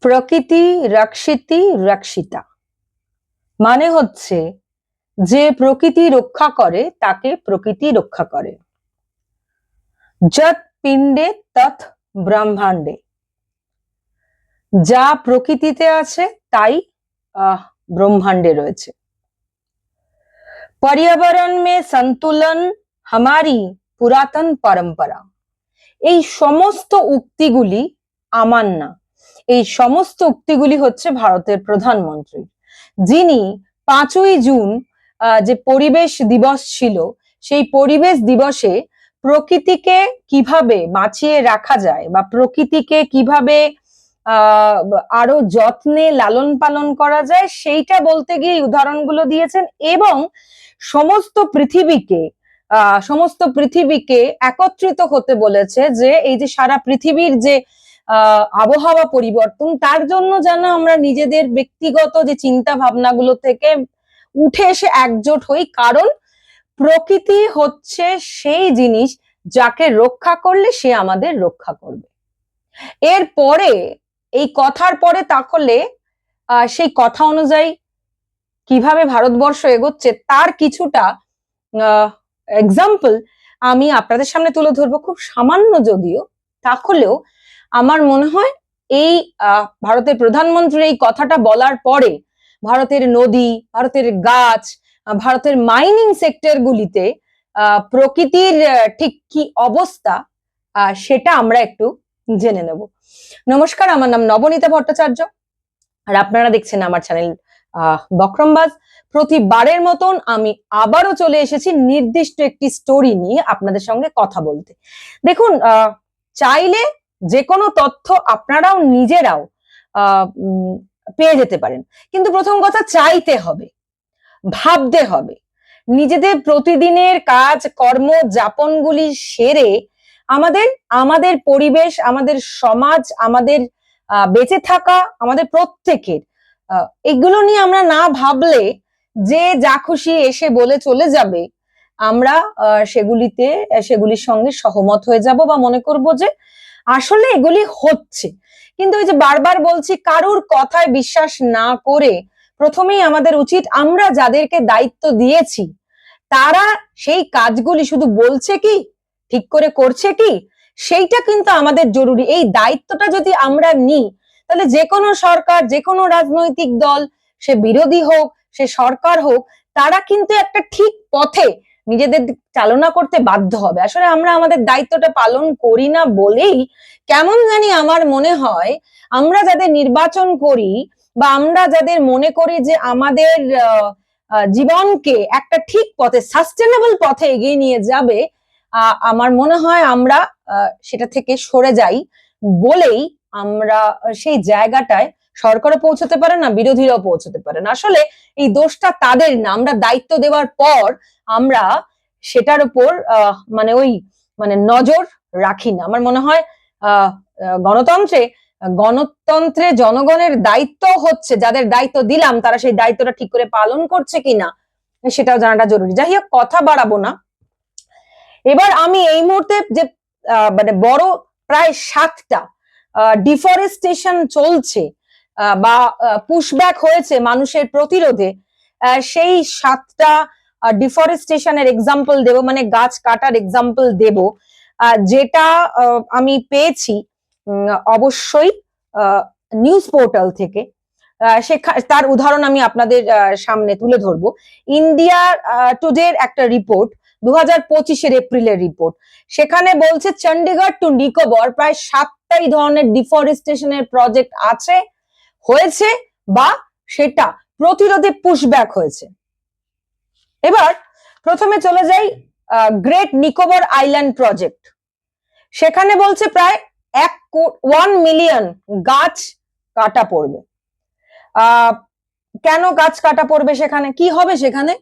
প্রকৃতি রক্ষিতি রক্ষিতা। মানে হচ্ছে যে প্রকৃতি রক্ষা করে, তাকে প্রকৃতি রক্ষা করে। যত পিণ্ডে তথ ব্রহ্মাণ্ডে। যা প্রকৃতিতে আছে, তাই ব্রহ্মাণ্ডে রয়েছে। পর্যাবরণ মে সন্তুলন হামারি পুরাতন পরম্পরা। এই সমস্ত উক্তিগুলি আমার না এই সমস্ত উক্তিগুলি হচ্ছে ভারতের প্রধানমন্ত্রী যিনি পাঁচই জুন যে পরিবেশ দিবস ছিল, সেই পরিবেশ দিবসে প্রকৃতিকে কীভাবে বাঁচিয়ে রাখা যায় বা প্রকৃতিকে কীভাবে আরও যত্নে লালন পালন করা যায়, সেইটা বলতে গিয়ে উদাহরণগুলো দিয়েছেন এবং সমস্ত পৃথিবীকে সমস্ত পৃথিবীকে একত্রিত হতে বলেছে যে এই যে সারা পৃথিবীর যে আবহাওয়া পরিবর্তন, তার জন্য যেন আমরা নিজেদের ব্যক্তিগত যে চিন্তা ভাবনাগুলো থেকে উঠে এসে একজোট হই। কারণ প্রকৃতি হচ্ছে সেই জিনিস যাকে রক্ষা করলে সে আমাদের রক্ষা করবে। এরপরে এই কথার পরে তাহলে সেই কথা অনুযায়ী কীভাবে ভারতবর্ষ এগোচ্ছে, তার কিছুটা এক্সাম্পল আমি আপনাদের সামনে তুলে ধরবো। খুব সামান্য যদিও, তাহলেও আমার মনে হয় এই ভারতের প্রধানমন্ত্রীর এই কথাটা বলার পরে ভারতের নদী ভারতের গাছ ভারতের মাইনিং সেক্টর গুলিতে আহ, প্রকৃতির ঠিক কি অবস্থা সেটা আমরা একটু জেনে নেব। নমস্কার আমার নাম নবনীতা ভট্টাচার্য আর আপনারা দেখছেন আমার চ্যানেল বক্রমবাজ। প্রতিবারের মতন আমি আবারও চলে এসেছি নির্দিষ্ট একটি স্টোরি নিয়ে আপনাদের সঙ্গে কথা বলতে। দেখুন চাইলে যে কোনো তথ্য আপনারাও নিজেরাও পেয়ে যেতে পারেন। কিন্তু প্রথম কথা চাইতে হবে, ভাবতে হবে। নিজেদের প্রতিদিনের কাজ, কর্ম, যাপনগুলি সেরে আমাদের আমাদের পরিবেশ, আমাদের সমাজ, আমাদের বেঁচে থাকা, আমাদের প্রত্যেকের এগুলো নিয়ে আমরা না ভাবলে যে যা খুশি এসে বলে চলে যাবে, আমরা সেগুলিতে, সেগুলির সঙ্গে সহমত হয়ে যাব বা মনে করব যে আসলে এগুলি হচ্ছে। কিন্তু ওই যে বারবার বলছি, কারুর কথায় বিশ্বাস না করে প্রথমেই আমাদের উচিত আমরা যাদেরকে দায়িত্ব দিয়েছি, তারা সেই কাজগুলি শুধু বলছে কি, ঠিক করে করছে কি, সেইটা কিন্তু আমাদের জরুরি। এই দায়িত্বটা যদি আমরা নিই, তাহলে যে কোনো সরকার, যে কোনো রাজনৈতিক দল, সে বিরোধী হোক, সে সরকার হোক, তারা কিন্তু একটা ঠিক পথে নিজেদের চালনা করতে বাধ্য হবে। আসলে আমরা আমাদের দায়িত্বটা পালন করি না বলেই কেমন জানি আমার মনে হয় আমরা যাদের নির্বাচন করি বা আমরা যাদের মনে করি যে আমাদের জীবনকে একটা ঠিক পথে সাস্টেনেবল পথে এগিয়ে নিয়ে যাবে আমার মনে হয় আমরা সেটা থেকে সরে যাই বলেই আমরা সেই জায়গাটায় সরকারও পৌঁছতে পারে না, বিরোধীরাও পৌঁছতে পারে না। আসলে এই দোষটা তাদের না, আমরা দায়িত্ব দেওয়ার পর আমরা সেটার উপর মানে ওই মানে নজর রাখি না। আমার মনে হয় গণতন্ত্রে গণতন্ত্রে জনগণের দায়িত্ব হচ্ছে, যাদের দায়িত্ব দিলাম, তারা সেই দায়িত্বটা ঠিক করে পালন করছে কিনা, সেটাও জানাটা জরুরি। যাই হোক, কথা বাড়াবো না। এবার আমি এই মুহূর্তে যে মানে বড় প্রায় সাতটা ডিফরেস্টেশন চলছে বা পুশব্যাক হয়েছে মানুষের প্রতিরোধে সেই সাতটা ডিফরেস্টেশনের এক্সাম্পল দেব মানে গাছ কাটার এক্সাম্পল দেব। যেটা আমি পেয়েছি অবশ্যই নিউজ পোর্টাল থেকে। তার উদাহরণ আমি আপনাদের সামনে তুলে ধরবো। ইন্ডিয়া টুডের একটা রিপোর্ট দু হাজার পঁচিশের এপ্রিলের রিপোর্ট সেখানে বলছে চণ্ডীগড় টু নিকোবর প্রায় সাতটাই ধরনের ডিফরেস্টেশনের প্রজেক্ট আছে, হয়েছে বা সেটা প্রতিরোধে পুশব্যাক হয়েছে। এবার প্রথমে চলে যাই গ্রেট নিকোবর আইল্যান্ড প্রজেক্ট সেখানে বলছে প্রায় এক ওয়ান মিলিয়ন গাছ কাটা পড়বে। কেন গাছ কাটা পড়বে সেখানে? কি হবে সেখানে?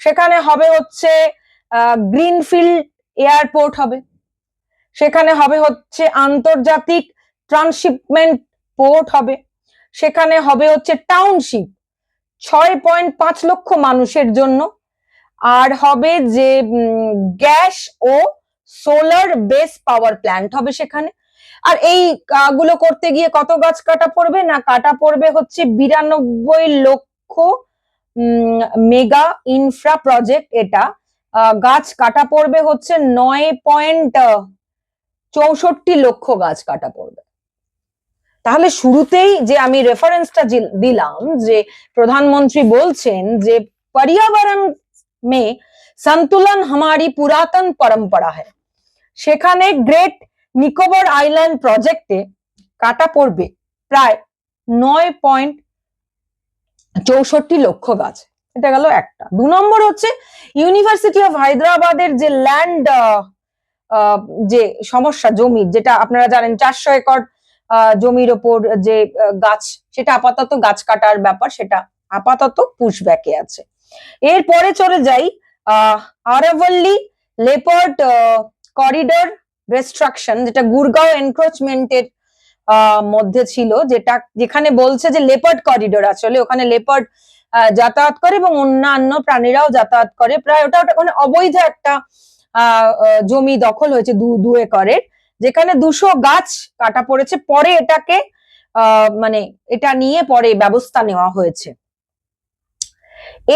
সেখানে হবে হচ্ছে গ্রিনফিল্ড এয়ারপোর্ট হবে। সেখানে হবে হচ্ছে আন্তর্জাতিক ট্রান্সশিপমেন্ট পোর্ট হবে। সেখানে হবে হচ্ছে টাউনশিপ ছয় পয়েন্ট পাঁচ লক্ষ মানুষের জন্য আর হবে যে গ্যাস ও সোলার বেস পাওয়ার প্ল্যান্ট হবে সেখানে। আর এই গুলো করতে গিয়ে কত গাছ কাটা পড়বে? না, কাটা পড়বে হচ্ছে বিরানব্বই লক্ষ মেগা ইনফ্রা প্রজেক্ট এটা। গাছ কাটা পড়বে হচ্ছে নয় পয়েন্ট চৌষট্টি লক্ষ গাছ কাটা পড়বে। তাহলে শুরুতেই যে আমি রেফারেন্সটা দিলাম যে প্রধানমন্ত্রী বলছেন যে, পর্যাবরণ में संतुलन हमारी पुरातन परंपरा है সেখানে গ্রেট নিকোবর আইল্যান্ড প্রজেক্টে কাটা পড়বে প্রায় নয় পয়েন্ট চৌষট্টি লক্ষ গাছ এটা গেল একটা দু নম্বর হচ্ছে ইউনিভার্সিটি অফ হায়দ্রাবাদের যে ল্যান্ড যে সমস্যা জমির যেটা আপনারা জানেন চারশো একর আহ, জমির ওপর যে আহ, গাছ সেটা আপাতত গাছ কাটার ব্যাপার সেটা আপাতত পুশব্যাকে আছে এরপরে চলে যাই আরাভল্লি লেপার্ড করিডর রেস্ট্রাকশন, যেটা গুরগাঁও এনক্রোচমেন্টের মধ্যে ছিল, যেটা, যেখানে বলছে যে লেপার্ড করিডোর আসলে, ওখানে লেপার্ড যাতায়াত করে এবং অন্যান্য প্রাণীরাও যাতায়াত করে। প্রায় ওটা ওটা মানে অবৈধ একটা জমি দখল হয়েছে দু দু একরের, যেখানে দুশো গাছ কাটা পড়েছে। পরে এটাকে মানে এটা নিয়ে পরে ব্যবস্থা নেওয়া হয়েছে।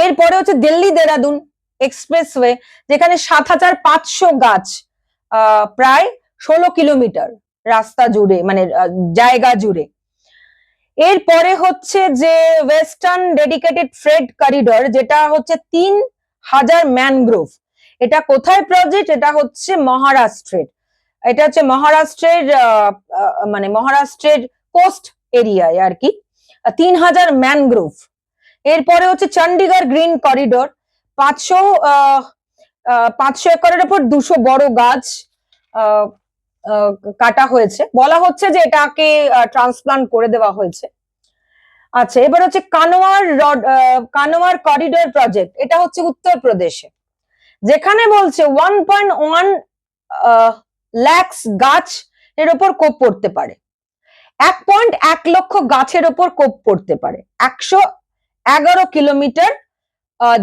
এরপরে হচ্ছে দিল্লি দেরাদুন এক্সপ্রেসওয়ে, যেখানে সাত হাজার পাঁচশো গাছ প্রায় ষোলো কিলোমিটার রাস্তা জুড়ে মানে জায়গা জুড়ে। এরপরে হচ্ছে যে ওয়েস্টার্ন ডেডিকেটেড ফ্রেড করিডর, যেটা হচ্ছে তিন হাজার ম্যানগ্রোভ। এটা কোথায় প্রজেক্ট? এটা হচ্ছে মহারাষ্ট্রের। এটা হচ্ছে মহারাষ্ট্রের মানে মহারাষ্ট্রের কোস্ট এরিয়ায় আর কি। তিন হাজার ম্যানগ্রোভ। এরপরে হচ্ছে চণ্ডীগড় গ্রিন করিডোর। পাঁচশো পাঁচশো একরের উপর দুশো বড় গাছ কাটা হয়েছে। বলা হচ্ছে যে এটাকে ট্রান্সপ্লান্ট করে দেওয়া হয়েছে। আচ্ছা এবার হচ্ছে Kanwar road Kanwar corridor project. এটা হচ্ছে উত্তরপ্রদেশে যেখানে বলছে ওয়ান পয়েন্ট ওয়ান ল্যাক্স গাছ এর ওপর কোপ পড়তে পারে। এক পয়েন্ট এক লক্ষ গাছের ওপর কোপ পড়তে পারে। একশো এগারো কিলোমিটার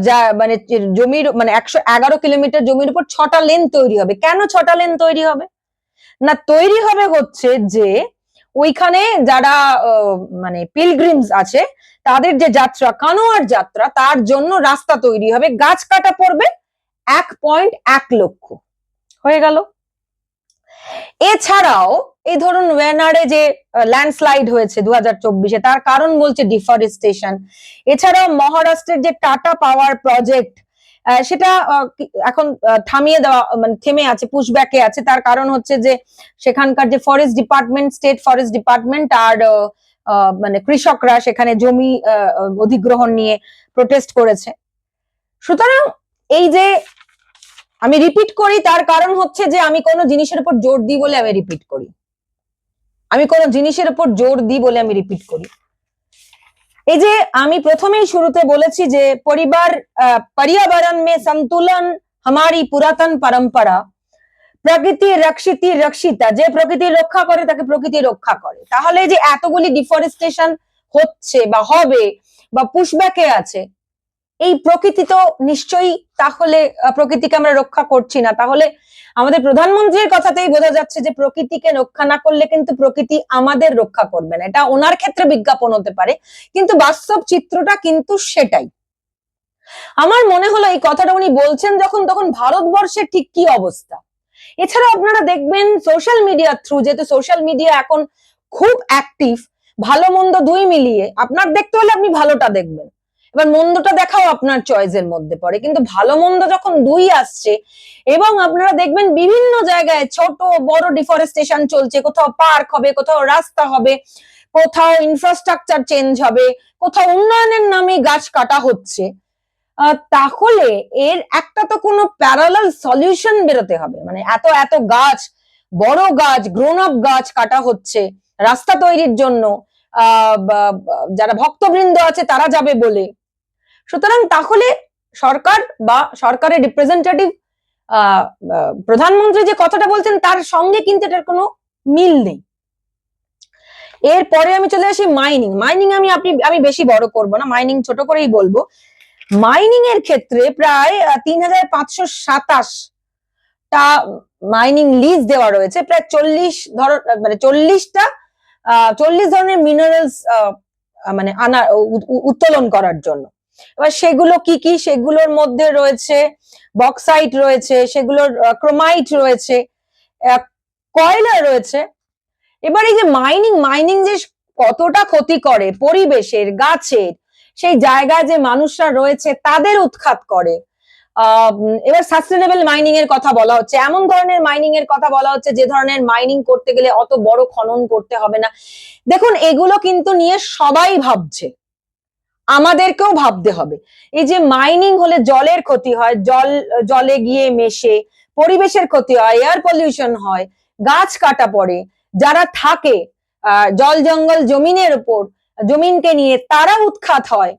যা মানে জমির মানে একশো এগারো কিলোমিটার জমির উপর ছটা লেন তৈরি হবে। কেন ছটা লেন তৈরি হবে? না, তৈরি হবে হচ্ছে যে, ওইখানে যারা মানে পিলগ্রিমস আছে, তাদের যে যাত্রা, কানোয়ার যাত্রা, তার জন্য রাস্তা তৈরি হবে। গাছ কাটা পড়বে এক পয়েন্ট এক লক্ষ। হয়ে গেল। এছাড়াও এই ধরুন ওয়েনারে যে ল্যান্ডস্লাইড হয়েছে দু হাজার চব্বিশে, তার কারণ বলছে ডিফরেস্টেশন এছাড়াও মহারাষ্ট্রের যে টাটা পাওয়ার প্রজেক্ট সেটা এখন থামিয়ে দেওয়া মানে থেমে আছে পুশব্যাকে আছে। তার কারণ হচ্ছে যে, সেখানকার যে forest department state forest department আর মানে কৃষকরা সেখানে জমি অধিগ্রহণ নিয়ে প্রোটেস্ট করেছে। সুতরাং এই যে আমি রিপিট করি, তার কারণ হচ্ছে যে আমি কোনো জিনিসের উপর জোর দিই বলে আমি রিপিট করি। আমি কোনো জিনিসের উপর জোর দিই বলে আমি রিপিট করি। এই যে আমি প্রথমেই শুরুতে বলেছি যে পরিবার পর্যাবরণ মে সন্তুলন আমারই পুরাতন পরম্পরা, প্রকৃতি রক্ষিতি রক্ষিতা, যে প্রকৃতি রক্ষা করে তাকে প্রকৃতি রক্ষা করে। তাহলে যে এতগুলি ডিফরেস্টেশন হচ্ছে বা হবে বা পুষব্যাকে আছে এই প্রকৃতি তো নিশ্চয়ই তাহলে প্রকৃতিকে আমরা রক্ষা করছি না। তাহলে আমাদের প্রধানমন্ত্রীর কথাতেই বোঝা যাচ্ছে যে প্রকৃতিকে রক্ষা না করলে কিন্তু প্রকৃতি আমাদের রক্ষা করবে না। এটা ওনার ক্ষেত্রে বিজ্ঞাপন হতে পারে, কিন্তু বাস্তব চিত্রটা কিন্তু সেটাই। আমার মনে হলো এই কথাটা উনি বলছেন যখন, তখন ভারতবর্ষের ঠিক কি অবস্থা? এছাড়া আপনারা দেখবেন সোশ্যাল মিডিয়ার থ্রু যেহেতু সোশ্যাল মিডিয়া এখন খুব অ্যাক্টিভ ভালো মন্দ দুই মিলিয়ে, আপনার দেখতে হলে আপনি ভালোটা দেখবেন। এবার মন্দটা দেখাও আপনার চয়েসের মধ্যে পড়ে। কিন্তু ভালো মন্দ যখন দুই আসছে, এবং আপনারা দেখবেন বিভিন্ন জায়গায় ছোট, বড় ডিফরেস্টেশন চলছে। কোথাও পার্ক হবে, কোথাও রাস্তা হবে, কোথাও ইনফ্রাস্ট্রাকচার চেঞ্জ হবে, কোথাও উন্নয়নের নামে গাছ কাটা হচ্ছে। তাহলে এর একটা তো কোনো প্যারালাল সলিউশন বেরোতে হবে। মানে এত এত গাছ, বড় গাছ গ্রোন আপ গাছ কাটা হচ্ছে রাস্তা তৈরির জন্য। যারা ভক্তবৃন্দ আছে তারা যাবে বলে। সুতরাং তাহলে সরকার বা সরকারের রিপ্রেজেন্টেটিভ প্রধানমন্ত্রী যে কথাটা বলছেন, তার সঙ্গে কিন্তু এটার কোনো মিল নেই। এরপরে আমি চলে আসি মাইনিং মাইনিং আমি আপনি, আমি বেশি বড় করব না মাইনিং ছোট করেই বলব। মাইনিং এর ক্ষেত্রে প্রায় তিন হাজার পাঁচশো সাতাশ টা মাইনিং লিজ দেওয়া রয়েছে। প্রায় চল্লিশ ধর মানে চল্লিশটা, আহ, চল্লিশ ধরনের মিনারেলস মানে আনা উত্তোলন করার জন্য। এবার সেগুলো কি কি? সেগুলোর মধ্যে রয়েছে বক্সাইট রয়েছে, সেগুলোর ক্রোমাইট রয়েছে কয়লা রয়েছে। এবার এই যে মাইনিং মাইনিং যে কতটা ক্ষতি করে পরিবেশের, গাছের, সেই জায়গায় যে মানুষরা রয়েছে তাদের উৎখাত করে। এবার সাস্টেনেবল মাইনিং এর কথা বলা হচ্ছে। এমন ধরনের মাইনিং এর কথা বলা হচ্ছে যে ধরনের মাইনিং করতে গেলে অত বড় খনন করতে হবে না। দেখুন, এগুলো কিন্তু নিয়ে সবাই ভাবছে। আমাদেরকেও ভাবতে হবে। এই যে মাইনিং হলে জলের ক্ষতি হয়, জল, জলে গিয়ে মেশে, পরিবেশের ক্ষতি হয় এয়ার পলিউশন হয়, গাছ কাটা পড়ে, যারা থাকে জল জঙ্গল জমিনের উপর, জমিনকে নিয়ে তারা উৎখাত হয়।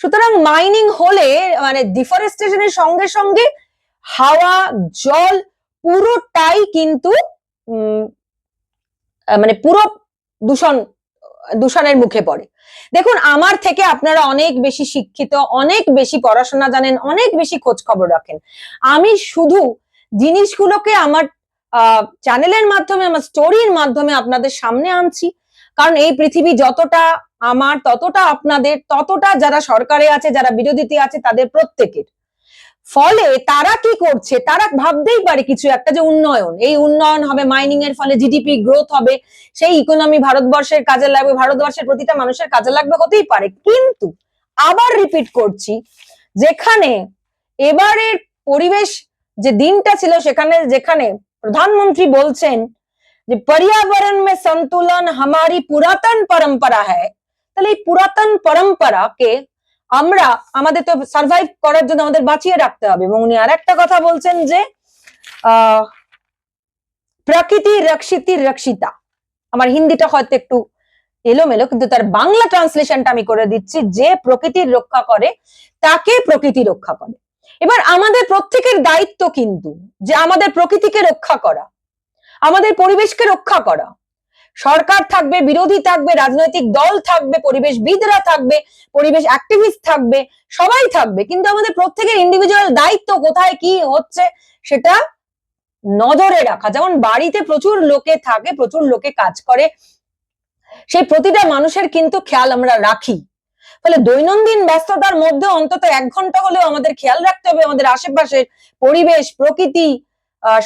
সুতরাং মাইনিং হলে মানে ডিফরেস্টেশনের সঙ্গে সঙ্গে হাওয়া, জল পুরোটাই কিন্তু মানে পুরো দূষণ দূষণের মুখে পড়ে। দেখুন, আমার থেকে আপনারা অনেক বেশি শিক্ষিত, অনেক বেশি পড়াশোনা জানেন, অনেক বেশি খোঁজ খবর রাখেন। আমি শুধু জিনিসগুলোকে আমার চ্যানেলের মাধ্যমে, আমার স্টোরির মাধ্যমে আপনাদের সামনে আনছি। কারণ এই পৃথিবী যতটা আমার, ততটা আপনাদের, ততটা যারা সরকারে আছে, যারা বিরোধীতে আছে, তাদের প্রত্যেকের। ফলে তারা কি করছে? তারা ভাবতেই পারে কিছু একটা যে উন্নয়ন। এই উন্নয়ন হবে মাইনিং এর ফলে জিডিপি গ্রোথ হবে, সেই ইকোনমি ভারতবর্ষের কাজে লাগবে, ভারতবর্ষের প্রতিটা মানুষের কাজে লাগবে হতেই পারে। কিন্তু আবার রিপিট করছি, যেখানে এবারের পরিবেশ যে দিনটা ছিল সেখানে, যেখানে প্রধানমন্ত্রী বলছেন যে পর্যাবরণ মে সন্তুলন হামারি পুরাতন পরম্পরা হ্যাঁ তাহলে এই পুরাতন পরম্পরাকে আমরা, আমাদের তো সার্ভাইভ করার জন্য আমাদের বাঁচিয়ে রাখতে হবে। এবং উনি আর একটা কথা বলছেন যে প্রকৃতি রক্ষিতি রক্ষিতা। আমার হিন্দিটা হয়তো একটু এলোমেলো, কিন্তু তার বাংলা ট্রান্সলেশনটা আমি করে দিচ্ছি। যে প্রকৃতির রক্ষা করে, তাকে প্রকৃতি রক্ষা করে। এবার আমাদের প্রত্যেকের দায়িত্ব কিন্তু যে আমাদের প্রকৃতিকে রক্ষা করা, আমাদের পরিবেশকে রক্ষা করা। সরকার থাকবে, বিরোধী থাকবে, রাজনৈতিক দল থাকবে, পরিবেশবিদরা থাকবে, পরিবেশ অ্যাক্টিভিস্ট থাকবে, সবাই থাকবে। কিন্তু আমাদের প্রত্যেকের ইন্ডিভিজুয়াল দায়িত্ব কোথায়, কি হচ্ছে, সেটা নজরে রাখা। যেমন বাড়িতে প্রচুর লোকে থাকে, প্রচুর লোকে কাজ করে, সেই প্রতিটা মানুষের কিন্তু খেয়াল আমরা রাখি। ফলে দৈনন্দিন ব্যস্ততার মধ্যে অন্তত এক ঘণ্টা হলেও আমাদের খেয়াল রাখতে হবে আমাদের আশেপাশের পরিবেশ, প্রকৃতি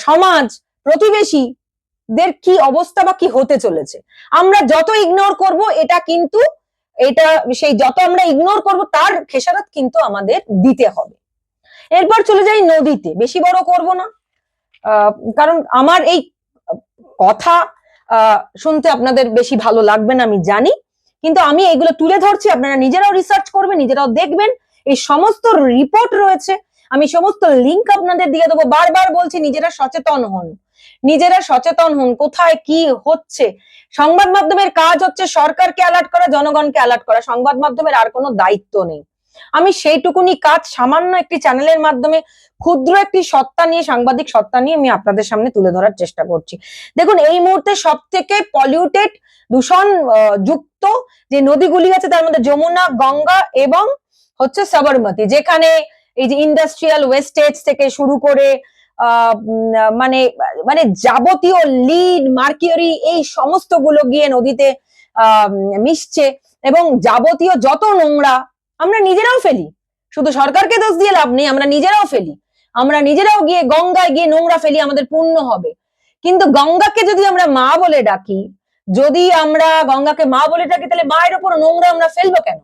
সমাজ, প্রতিবেশী দের কি অবস্থা বা কি হতে চলেছে। আমরা যত ইগনোর করব, এটা কিন্তু, এটা সেই যত আমরা ইগনোর করব, তার খেসারত কিন্তু আমাদের দিতে হবে। এরপর চলে যাই নদীতে। বেশি বড় করব না। কারণ আমার এই কথা শুনতে আপনাদের বেশি ভালো লাগবে না, আমি জানি। কিন্তু আমি এগুলো তুলে ধরছি, আপনারা নিজেরাও রিসার্চ করবেন, নিজেরাও দেখবেন। এই সমস্ত রিপোর্ট রয়েছে। আমি সমস্ত লিংক আপনাদের দিয়ে দেবো। বারবার বলছি, নিজেরা সচেতন হন। নিজেরা সচেতন হন, কোথায় কি হচ্ছে। সংবাদ মাধ্যমের কাজ হচ্ছে সরকারকে অ্যালার্ট করা, জনগণকে অ্যালার্ট করা। সংবাদ মাধ্যমের আর কোনো দায়িত্ব নেই। আমি সেইটুকুনি কাজ সামান্য একটি চ্যানেলের মাধ্যমে ক্ষুদ্র একটি সত্তা নিয়ে, সাংবাদিক সত্তা নিয়ে আমি আপনাদের সামনে তুলে ধরার চেষ্টা করছি। দেখুন, এই মুহূর্তে সব থেকে পলিউটেড দূষণ যুক্ত যে নদীগুলি আছে, তার মধ্যে যমুনা, গঙ্গা এবং হচ্ছে সবরমতী, যেখানে এই যে ইন্ডাস্ট্রিয়াল ওয়েস্টেজ থেকে শুরু করে মানে মানে যাবতীয় লিড, মার্কিউরি এই সমস্তগুলো গিয়ে নদীতে মিশছে এবং যাবতীয় যত নোংরা আমরা নিজেরাও ফেলি। শুধু সরকারকে দোষ দিয়ে লাভ নেই, আমরা নিজেরাও ফেলি। আমরা নিজেরাও গিয়ে গঙ্গায় গিয়ে নোংরা ফেলি, আমাদের পুণ্য হবে। কিন্তু গঙ্গাকে যদি আমরা মা বলে ডাকি, যদি আমরা গঙ্গাকে মা বলে ডাকি, তাহলে মায়ের উপর নোংরা আমরা ফেলব কেন?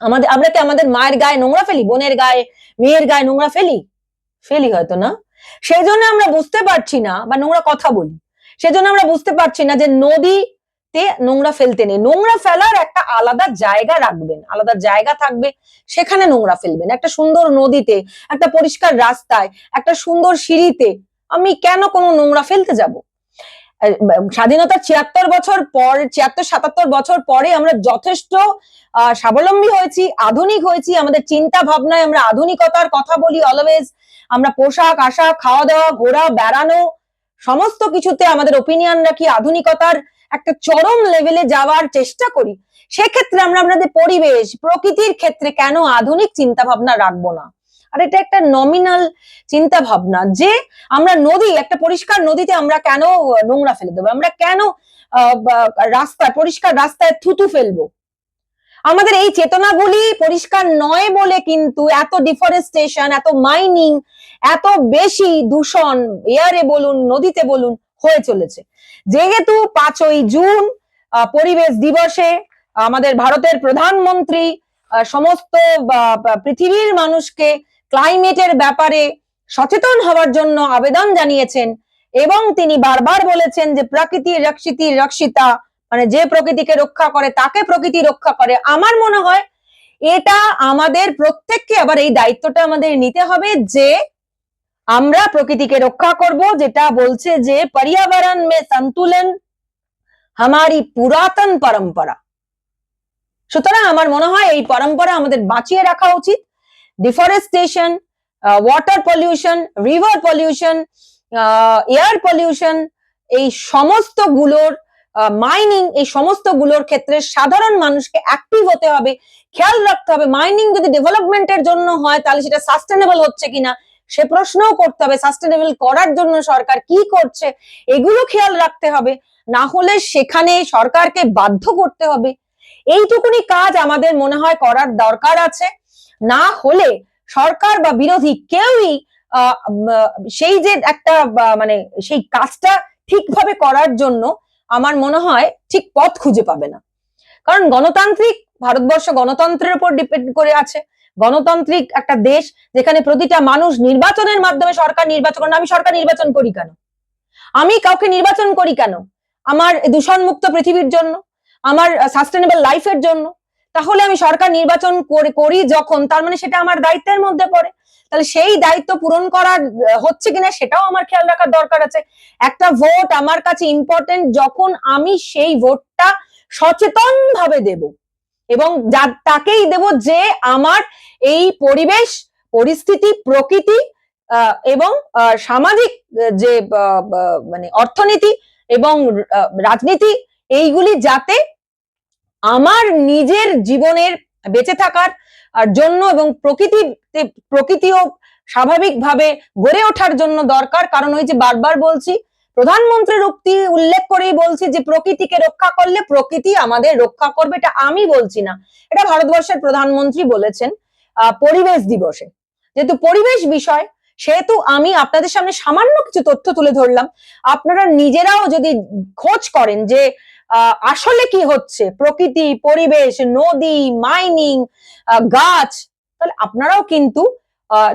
আমাদের, আমরা কি আমাদের মায়ের গায়ে নোংরা ফেলি? বোনের গায়ে, মেয়ের গায়ে নোংরা ফেলি? ফেলি হয়তো না। সেই জন্য আমরা বুঝতে পারছি না, বা নোংরা কথা বলি, সেজন্য আমরা বুঝতে পারছি না যে নদীতে নোংরা ফেলতে নেই। নোংরা ফেলার একটা আলাদা জায়গা রাখবেন, আলাদা জায়গা থাকবে, সেখানে নোংরা ফেলবেন। একটা সুন্দর নদীতে, একটা পরিষ্কার রাস্তায়, একটা সুন্দর সিঁড়িতে আমি কেন কোনো নোংরা ফেলতে যাব? স্বাধীনতার ছিয়াত্তর বছর পর, ছিয়াত্তর, সাতাত্তর বছর পরে আমরা যথেষ্ট স্বাবলম্বী হয়েছি, আধুনিক হয়েছি, আমাদের চিন্তা ভাবনায় আমরা আধুনিকতার কথা বলি অলওয়েজ আমরা পোশাক, আশাক খাওয়া দাওয়া ঘোরা, বেড়ানো, সমস্ত কিছুতে আমাদের ওপিনিয়ন রাখি, আধুনিকতার একটা চরম লেভেলে যাওয়ার চেষ্টা করি। সেক্ষেত্রে আমরা আমাদের পরিবেশ, প্রকৃতির ক্ষেত্রে কেন আধুনিক চিন্তা ভাবনা রাখব না? আর এটা একটা নমিনাল চিন্তা ভাবনা যে আমরা নদী, একটা পরিষ্কার নদীতে আমরা কেন নোংরা ফেলে দেবো? আমরা কেন রাস্তায়, পরিষ্কার রাস্তায় থুতু ফেলব? আমাদের এই চেতনাগুলি পরিষ্কার নয় বলে কিন্তু এত ডিফরেস্টেশন এত মাইনিং এত বেশি দূষণ এয়ারে বলুন, নদীতে বলুন, হয়ে চলেছে। যেহেতু পাঁচই জুন পরিবেশ দিবসে আমাদের ভারতের প্রধানমন্ত্রী সমস্ত পৃথিবীর মানুষকে ক্লাইমেটের ব্যাপারে সচেতন হওয়ার জন্য আবেদন জানিয়েছেন এবং তিনি বারবার বলেছেন যে প্রকৃতি রক্ষিতি রক্ষিতা মানে যে প্রকৃতিকে রক্ষা করে তাকে প্রকৃতি রক্ষা করে। আমার মনে হয় এটা আমাদের প্রত্যেককে আবার এই দায়িত্বটা আমাদের নিতে হবে যে আমরা প্রকৃতিকে রক্ষা করব, যেটা বলছে যে পর্যাবরণ মে সন্তুলন হামারি পুরাতন পরম্পরা। সুতরাং আমার মনে হয় এই পরম্পরা আমাদের বাঁচিয়ে রাখা উচিত। Deforestation water pollution river pollution air pollution এই সমস্তগুলোর মাইনিং এই সমস্তগুলোর ক্ষেত্রে সাধারণ মানুষকে অ্যাক্টিভ হতে হবে, খেয়াল রাখতে হবে। মাইনিং যদি ডেভেলপমেন্টের জন্য হয়, তাহলে সেটা সাস্টেনেবল হচ্ছে কিনা, সে প্রশ্নও করতে হবে। সাস্টেনেবল করার জন্য সরকার কি করছে, এগুলো খেয়াল রাখতে হবে। না হলে সেখানে সরকারকে বাধ্য করতে হবে। এইটুকুনি কাজ আমাদের মনে হয় করার দরকার আছে। না হলে সরকার বা বিরোধী কেউই সেই যে একটা মানে সেই কাজটা ঠিকভাবে করার জন্য আমার মনে হয় ঠিক পথ খুঁজে পাবে না। কারণ গণতান্ত্রিক ভারতবর্ষ গণতন্ত্রের উপর ডিপেন্ড করে আছে। গণতান্ত্রিক একটা দেশ যেখানে প্রতিটা মানুষ নির্বাচনের মাধ্যমে সরকার নির্বাচন করে আমি সরকার নির্বাচন করি কেন? আমি কাউকে নির্বাচন করি কেন? আমার দূষণমুক্ত পৃথিবীর জন্য, আমার সাস্টেনেবল লাইফের জন্য তাহলে আমি সরকার নির্বাচন করে যখন, তার মানে সেটা আমার দায়িত্বের মধ্যে পড়ে। তাহলে সেই দায়িত্ব পূরণ করার হচ্ছে কিনা সেটাও আমার খেয়াল রাখার দরকার আছে। একটা ভোট আমার কাছে ইম্পর্টেন্ট যখন আমি সেই ভোটটা সচেতন ভাবে দেব এবং তাকেই দেব যে আমার এই পরিবেশ, পরিস্থিতি, প্রকৃতি এবং সামাজিক যে মানে অর্থনীতি এবং রাজনীতি, এইগুলি যাতে আমার নিজের জীবনের বেঁচে থাকার জন্য এবং প্রকৃতিতে প্রকৃতিও স্বাভাবিকভাবে গড়ে ওঠার জন্য দরকার। কারণ ওই যে বারবার বলছি, প্রধানমন্ত্রীর উক্তি উল্লেখ করেই বলছি যে, প্রকৃতিকে রক্ষা করলে প্রকৃতি আমাদের রক্ষা করবে, এটা আমি বলছি না। এটা ভারতবর্ষের প্রধানমন্ত্রী বলেছেন পরিবেশ দিবসে। যেহেতু পরিবেশ বিষয়, সেহেতু আমি আপনাদের সামনে সামান্য কিছু তথ্য তুলে ধরলাম। আপনারা নিজেরাও যদি খোঁজ করেন যে আসলে কি হচ্ছে? প্রকৃতি, পরিবেশ, নদী মাইনিং গাছ, তাহলে আপনারাও কিন্তু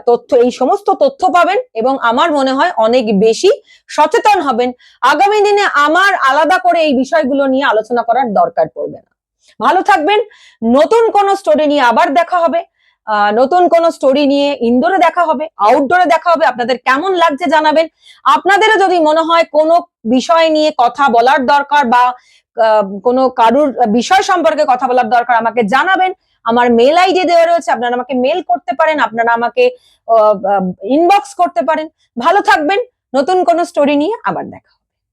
তথ্য, এই সমস্ত তথ্য পাবেন এবং আমার মনে হয় অনেক বেশি সচেতন হবেন। আগামী দিনে আমার আলাদা করে এই বিষয়গুলো নিয়ে আলোচনা করার দরকার পড়বে না। ভালো থাকবেন। নতুন কোন স্টোরি নিয়ে আবার দেখা হবে। নতুন কোন স্টোরি নিয়ে ইনডোরে দেখা হবে আউটডোরে দেখা হবে, আপনাদের কেমন লাগছে জানাবেন আপনাদেরও যদি মনে হয় কোনো বিষয় নিয়ে কথা বলার দরকার বা কোনো কারুর বিষয় সম্পর্কে কথা বলার দরকার, আমাকে জানাবেন আমার মেল আইডি দেওয়া রয়েছে, আপনারা আমাকে মেল করতে পারেন, আপনারা আমাকে ইনবক্স করতে পারেন ভালো থাকবেন, নতুন কোনো স্টোরি নিয়ে আবার দেখা।